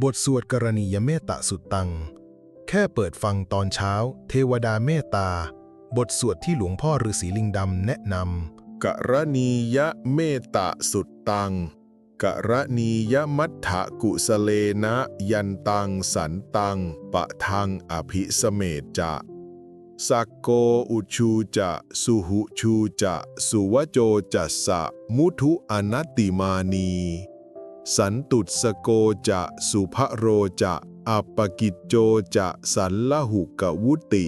บทสวดกรณียเมตตาสุดตัง แค่เปิดฟังตอนเช้า เทวดาเมตตา บทสวดที่หลวงพ่อฤาษีลิงดำแนะนำกรณียเมตตาสุดตังกรณียมัฏฐกุสเลนะ ยันตังสันตัง ปะทังอภิสเมจจะสักโกอุชูจะสุหุชูจะสุวโจจัสสะมุทุอนัตติมานี สันตุสโกจะสุภโรจะอัปกิจโจจะสันละหุกวุติ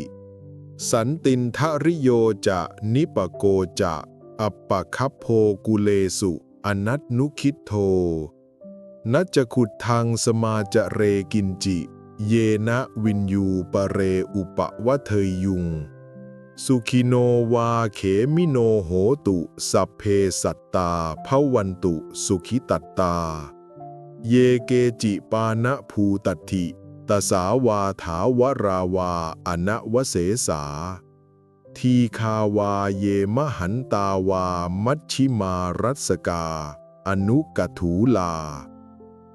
สันตินทริโยจะนิปโกจะอัปปคัพโพกุเลสุอนัตนุคิทโทนัจขุดทางสมาจะเรกินจิ เยนะวินยูปะเรอุปวะเทยยุง สุขิโนวาเขมิโนโหตุ สัพเพสัตตาภวันตุ สุขิตัตตา เยเกจิปานะภูตัตถิตสาวาถาวราวาอนวเสสา ทีคาวาเยมหันตาวา มัชชิมารัสกา อนุกถูลา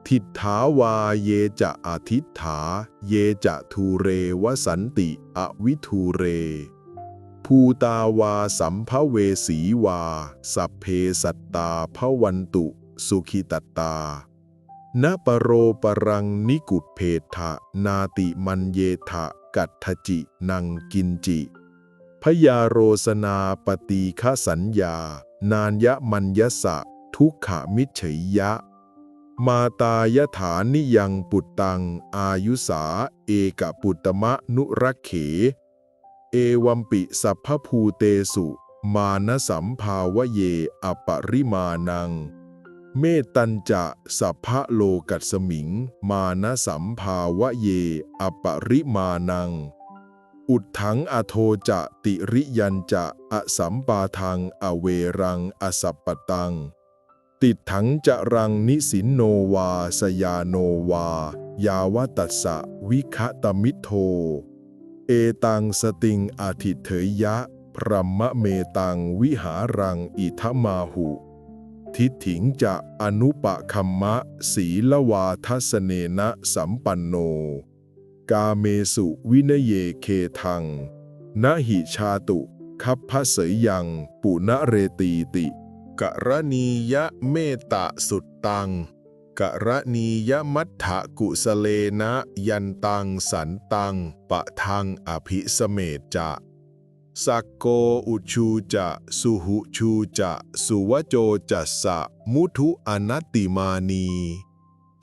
ทิฏฐาวาเยจะอาทิฏฐา เยจะทูเรวสันติ อวิทูเร ภูตาวาสัมภเวสีวา สัพเพสัตตาภวันตุ สุขิตตานปโรปรังนิกุตเพทะนาติมันเยทะกัตถจินังกินจิ พยาโรสนาปฏิฆสัญญา นานยะมัญยสะ ทุกขมิจฉยยะ มาตายฐานิยังปุตตัง อายุสา เอกปุตตมะนุรักเข เอวัมปิสัพพภูเตสุ มานสัมภาวะเยอปริมานัง เมตตัญจะสัพพะโลกัสมิง มานะสัมภาวะเยอปริมานัง อุดถังอโทจะติริยันจะอสัมปาทังอเวรังอสัปปตัง ติดถังจะรังนิสินโนวาสยาโนวา ยาวตัสสะวิคตมิโท เอตังสติงอาทิเถยยะ พรัมเมตังวิหารังอิทมาหุ ทิฏฐิงจะอนุปะคัมมะ ศีลวาทัสเนนะสัมปันโน กาเมสุวินเยเคทังนะหิชาตุ คัพพะเสยยัง ปุณเรตีติกรณียะเมตตาสุดตัง กรณียมัฏฐกุสเลนะ ยันตังสันตัง ปะทังอภิสเมจจะสักโกอุชูจะสุหุชูจะสุวโจจัสสะมุทุอนัตติมานี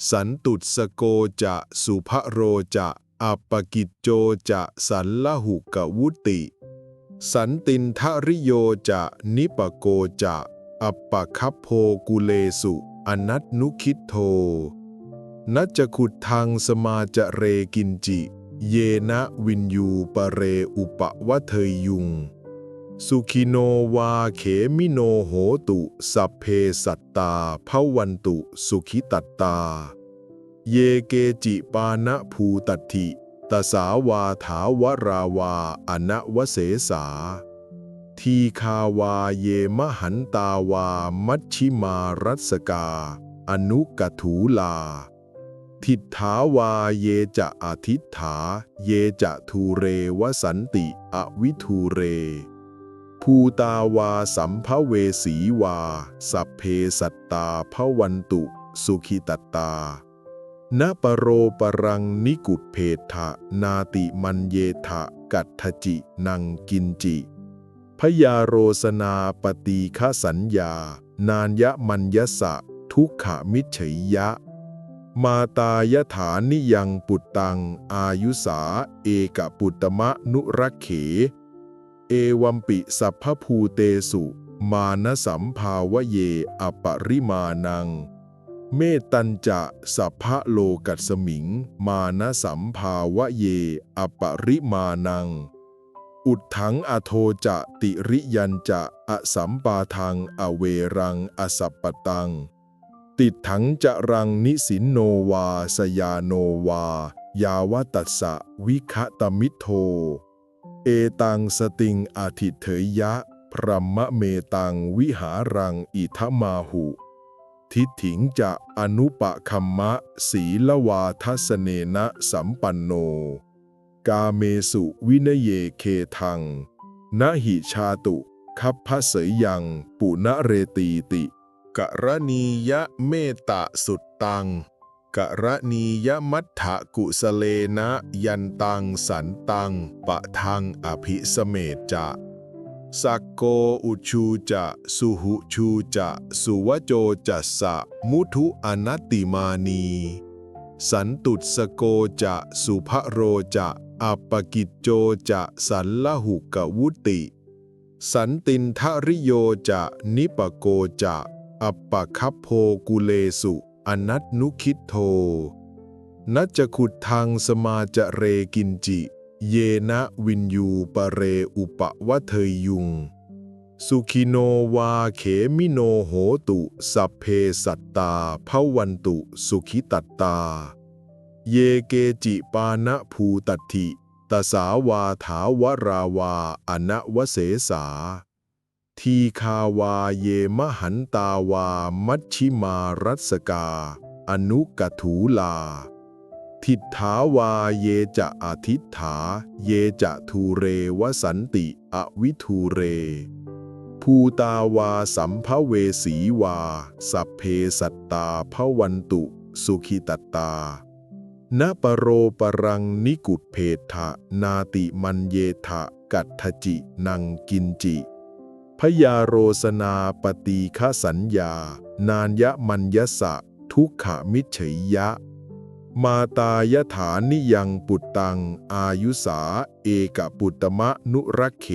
สันตุสโกจะสุภโรจะอัปปกิจโจจะสันละหุกวุติ สันตินทริโยจะนิปโกจะอัปปคัพโพกุเลสุ อนัตนุคิทโท นัจขุดทางสมาจะเรกินจิ เยนะวินยูปะเรอุปวะเทยยุง สุขิโนวาเขมิโนโหตุสัพเพสัตตาภวันตุสุขิตัตตา เยเกจิปานะภูตัตถิตสาวาถาวราวาอนวเสสา ทีคาวาเยมหันตาวา มัชชิมารัสกา อนุกถูลา ทิฏฐาวาเยจะอทิฏฐา เยจะทูเรวสันติ อวิทูเร ภูตาวาสัมภเวสีวา สัพเพสัตตาภวันตุ สุขิตตานปโรปรังนิกุตเพทะนาติมันเยทะกัตถจินังกินจิ พยาโรสนาปฏิฆสัญญา นานยะมัญยสะ ทุกขมิจฉยยะ มาตายฐานิยังปุตตัง อายุสา เอกปุตตมะนุรักเข เอวัมปิสัพพภูเตสุ มานะสัมภาวะเย อปริมานัง เมตัญจะสัพพะโลกัสมิง มานะสัมภาวะเย อปริมานัง อุดถังอโทจะติริยันจะอสัมปาทังอเวรังอสัปปตัง ติดถังจะรังนิสินโนวาสยาโนวา ยาวตัสสะวิคะตมิโท เอตังสติงอาทิเถยยะ พรัมเมตังวิหารังอิทมาหุ ทิฏฐิงจะอนุปะคัมมะศีลวาทัสเนนะสัมปันโน กาเมสุวินเยเคทังนะหิชาตุ คัพพะเสยยัง ปุณเรตีติ กรณียะเมตตาสุดตัง กรณียมัฏฐกุสเลนะยันตังสันตัง ปะทังอภิสเมจจะสักโกอุชูจะสุหุชูจะสุวโจจัสสะมุทุอนัตติมานี สันตุสโกจะสุภโรจะ อัปกิจโจจะสันละหุกวุติ สันตินทริโยจะนิปโกจะอัปปคัพโพกุเลสุอนัตนุคิทโท นัจขุดทางสมาจะเรกินจิ เยนะวินยูปะเรอุปวะเทยยุง สุขิโนวาเขมิโนโหตุ สัพเพสัตตาภวันตุสุขิตัตตา เยเกจิปานะภูตัตถิตสาวาถาวราวาอนวเสสา ทีคาวาเยมหันตาวา มัชชิมารัสกา อนุกถูลา ทิฏฐาวาเยจะอทิฏฐา เยจะทูเรวสันติ อวิทูเร ภูตาวาสัมภเวสีวา สัพเพสัตตาภวันตุ สุขิตตา นปโรปรังนิกุตเพทะนาติมันเยทะกัตถจินังกินจิ พยาโรสนาปฏิฆสัญญา นานยะมัญยสะ ทุกขมิจฉยยะ มาตายฐานิยังปุตตัง อายุสา เอกปุตตมะนุรักเข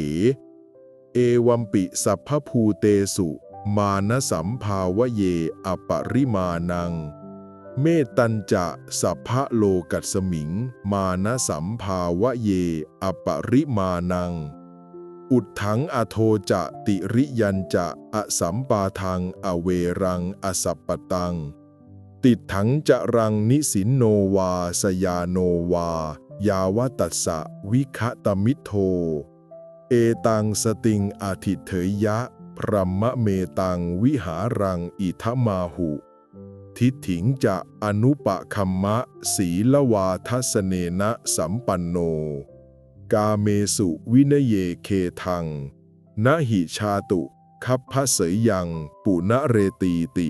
เอวัมปิสัพพภูเตสุ มานสัมภาวเยอปริมานัง เมตัญจะสัพพะโลกัสมิง มานะสัมภาวะเย อปริมานัง อุดถังอโทจะติริยันจะอสัมปาทัง อเวรัง อสัปปตัง ติดถังจะรังนิสินโนวาสยาโนวา ยาวตัสสะวิคตมิโท เอตังสติงอาทิเถยยะพรัมเมตังวิหารังอิทมาหุ ทิถิงจะอนุปะคัมมะศีลวาทัสเนนะสัมปันโน กาเมสุวินเยเคทัง นะหิชาตุคัพพะเสยยัง ปุณเรตีติ